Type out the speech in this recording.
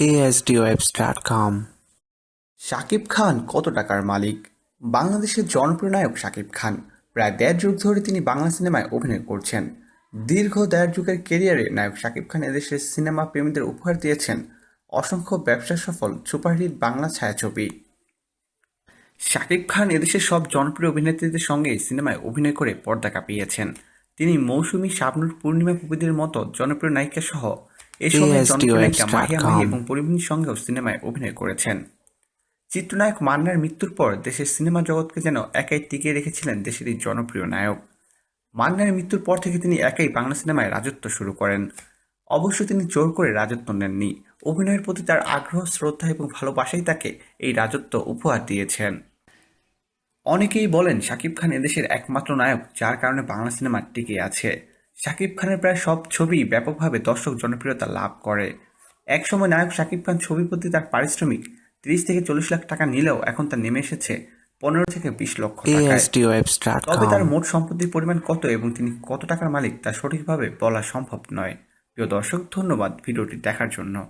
ASDWebs.com. Shakib Khan কত টাকার মালিক? বাংলাদেশের জনপ্রিয় নায়ক শাকিব খান। প্রায় দেড় যুগ ধরে তিনি বাংলা সিনেমায় অভিনয় করছেন। দীর্ঘ দেড় যুগের কেরিয়ারে নায়ক শাকিব খান এদেশের সিনেমা প্রেমীদের উপহার দিয়েছেন। অসংখ্য ব্যবসা সফল সুপারহিট বাংলা ছায়াছবি। শাকিব খান এদেশের সব জনপ্রিয় অভিনেত্রীদের সঙ্গে সিনেমায় অভিনয় করে পর্দা কাঁপিয়েছেন। তিনি মৌসুমী শাবনুর পূর্ণিমা পুপিদের মতো জনপ্রিয় নায়িকা সহ এ সময় জনপ্রিয় নায়িকা মাহিয়া মাহি এবং পরিমণির সঙ্গেও সিনেমায় অভিনয় করেছেন। চিত্রনায়ক মান্নার মৃত্যুর পর দেশের সিনেমা জগৎকে যেন একাই টিকিয়ে রেখেছিলেন দেশের এই জনপ্রিয় নায়ক। মান্নার মৃত্যুর পর থেকে তিনি একাই বাংলা সিনেমায় রাজত্ব শুরু করেন। অবশ্য তিনি জোর করে রাজত্ব নেননি। অভিনয়ের প্রতি তার আগ্রহ শ্রদ্ধা এবং ভালোবাসাই তাকে এই রাজত্ব উপহার দিয়েছেন। অনেকেই বলেন শাকিব খান এদেশের একমাত্র নায়ক যার কারণে বাংলা সিনেমা টিকে আছে। শাকিব খানের প্রায় সব ছবি ব্যাপকভাবে দর্শক জনপ্রিয়তা লাভ করে। একসময় নায়ক শাকিব খান ছবি প্রতি তার পারিশ্রমিক তিরিশ থেকে চল্লিশ লাখ টাকা নিলেও এখন তা নেমে এসেছে পনেরো থেকে বিশ লক্ষ তবে তার মোট সম্পত্তির পরিমাণ কত এবং তিনি কত টাকার মালিক তা সঠিকভাবে বলা সম্ভব নয়। প্রিয় দর্শক ধন্যবাদ ভিডিওটি দেখার জন্য।